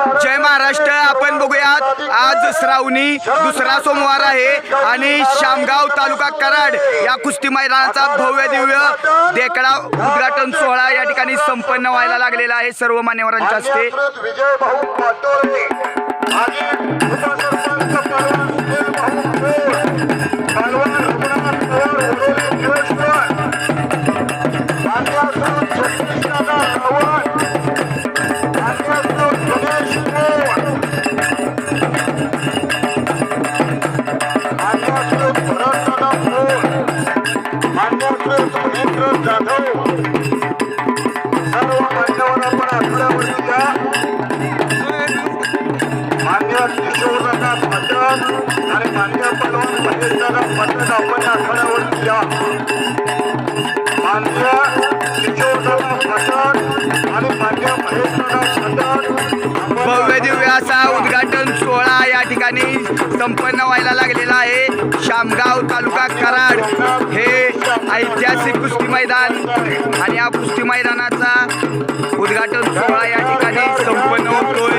जय महाराष्ट्र आपण बघूयात. आज श्रावणी दुसरा सोमवार आहे आणि शामगाव तालुका कराड या कुस्ती मैदानाचा भव्य दिव्य देखडा उद्घाटन सोहळा या ठिकाणी संपन्न व्हायला लागलेला आहे सर्व मान्यवरांच्या हस्ते. भरतदादा जाधव सर्व मान्यवर आपण मान्य आणि मान्य पलवान आपण मान्य आणि मान्य भव्य दिव्य असा उद्घाटन सोहळा या ठिकाणी संपन्न व्हायला लागलेला आहे. शामगाव तालुका कराड हे ऐतिहासिक कुस्ती मैदान आणि या कुस्ती मैदानाचा उद्घाटन सोहळा या ठिकाणी संपन्न होतोय.